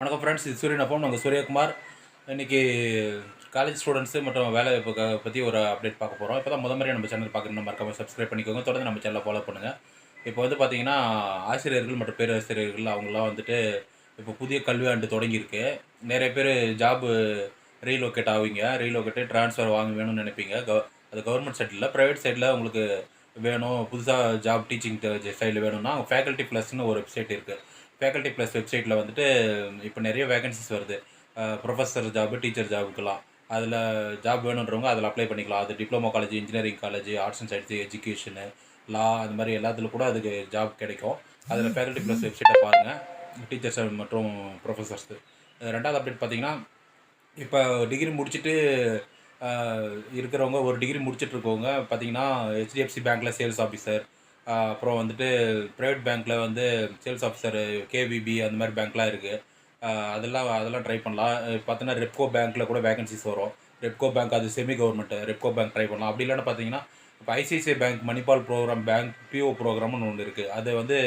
வணக்கம் ஃப்ரெண்ட்ஸ் இது சூரியன் அப்போ நாங்கள் சூரியகுமார். இன்னைக்கு காலேஜ் ஸ்டூடெண்ட்ஸு மற்றும் வேலை வாய்ப்பு பற்றி ஒரு அப்டேட் பார்க்க போகிறோம் இப்போ தான் முத மாதிரி நம்ம சேனல் பார்க்கணும் மறக்காம சப்ஸ்கிரைப் பண்ணிக்கோங்க. தொடர்ந்து நம்ம சேனலை ஃபாலோ பண்ணுங்கள் இப்போ வந்து பார்த்தீங்கன்னா ஆசிரியர்கள் மற்றும் பேராசிரியர்கள் அவங்களாம் வந்துட்டு இப்போ புதிய கல்வியாண்டு தொடங்கியிருக்கு. நிறைய பேர் ஜாபு ரீலோகேட் ஆவீங்க. ரீலோகேட்டு ட்ரான்ஸ்ஃபர் வாங்க வேணும்னு நினைப்பீங்க. கவ அது கவர்மெண்ட் சைடில் ப்ரைவேட் சைடில் உங்களுக்கு வேணும் புதுசாக ஜாப் டீச்சிங் ஸ்டைலில் வேணும்னா ஃபேக்கல்ட்டி ப்ளஸ்னு ஒரு வெப்சைட் இருக்குது ஃபேக்கல்ட்டி ப்ளஸ் வெப்சைட்டில் வந்துட்டு இப்போ நிறைய வேகன்சிஸ் வருது. ப்ரொஃபஸர் ஜாபு டீச்சர் ஜாபுக்கெல்லாம் அதில் ஜாப் வேணுன்றவங்க அதில் அப்ளை பண்ணிக்கலாம். அது diploma college engineering college arts and science education law அந்த மாதிரி எல்லாத்துல கூட அதுக்கு ஜாப் கிடைக்கும். அதில் ஃபேக்கல்ட்டி ப்ளஸ் வெப்சைட்டை பாருங்கள் டீச்சர்ஸ் மற்றும் ப்ரொஃபஸர்ஸ் ரெண்டாவது அப்டேட் பார்த்தீங்கன்னா இப்போ டிகிரி முடிச்சுட்டு இருக்கிறவங்க ஒரு டிகிரி முடிச்சுட்டு இருக்கவங்க பார்த்தீங்கன்னா ஹெச்டிஎஃப்சி பேங்க்கில் சேல்ஸ் ஆஃபீஸர் அப்புறம் வந்துட்டு ப்ரைவேட் பேங்க்கில் வந்து சேல்ஸ் ஆஃபீஸர் கேவிபி அந்த மாதிரி பேங்க்லாம் இருக்குது அதெல்லாம் அதெல்லாம் ட்ரை பண்ணலாம். பார்த்தோன்னா பார்த்தீங்கன்னா ரெப்கோ பேங்க்கில் கூட வேகன்சிஸ் வரும். ரெப்கோ பேங்க் அது semi government Repco bank try பண்ணலாம். அப்படி இல்லைன்னா பார்த்தீங்கன்னா இப்போ ICICI bank Manipal program bank PO ப்ரோக்ராம்னு ஒன்று இருக்குது அது வந்து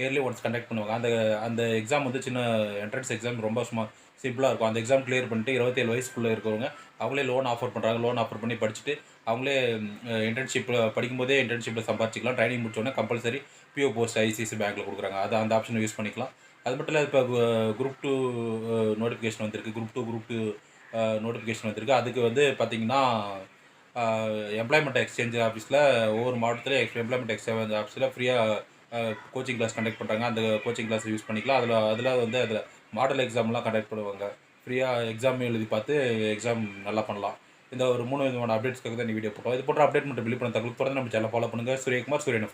இயர்லி ஒன்ஸ் கண்டக்ட் பண்ணுவாங்க. அந்த அந்த எக்ஸாம் வந்து சின்ன என்ட்ரன்ஸ் எக்ஸாம் ரொம்ப சும்மா சிம்பிளாக இருக்கும். அந்த எக்ஸாம் கிளியர் பண்ணிட்டு இருபத்தேழு வயசுக்குள்ளே இருக்கிறவங்க அவங்களே லோன் ஆஃபர் பண்ணுறாங்க லோன் ஆஃபர் பண்ணி படிச்சுட்டு அவங்களே இன்டர்ன்ஷிப்பில் படிக்கும்போதே இன்டர்ன்ஷிப்பில் சம்பாதிச்சிக்கலாம் ட்ரைனிங் முடிச்சோடனே கம்பல்சரி பிஓ போஸ்ட் ஐசிசி பேங்க்கில் கொடுக்குறாங்க. அது அந்த ஆப்ஷனை யூஸ் பண்ணிக்கலாம். அது மட்டும் இல்லை இப்போ குரூப் டூ நோட்டிஃபிகேஷன் வந்திருக்கு. Group two group two notification வந்திருக்கு. அதுக்கு வந்து பார்த்தீங்கன்னா எம்ப்ளாய்மெண்ட் எக்ஸ்சேஞ்ச் ஆஃபீஸில் ஒவ்வொரு மாவட்டத்தில் எம்ப்ளாய்மெண்ட் எக்ஸ்சேஞ்ச் ஆஃபீஸில் ஃப்ரீயாக கோச்சிங் கிளாஸ் கண்டக்ட் பண்ணுறாங்க அந்த கோச்சிங் கிளாஸ் யூஸ் பண்ணிக்கலாம். அதில் அதில் வந்து அதில் மாடல் எக்ஸாம்லாம் கண்டக்ட் பண்ணுவாங்க. ஃப்ரீயாக எக்ஸாம் எழுதி பார்த்து எக்ஸாம் நல்லா பண்ணலாம். இந்த ஒரு மூணு விதமான அப்டேட்ஸ்க்காக தான் இந்த வீடியோ போட்டோம். இது போன்ற அப்டேட் மட்டும் பிலீவ் பண்ண தகவல் தொடர்ந்து நம்ம சேனல் ஃபாலோ பண்ணுங்கள் சூரியகுமார் சூரியன்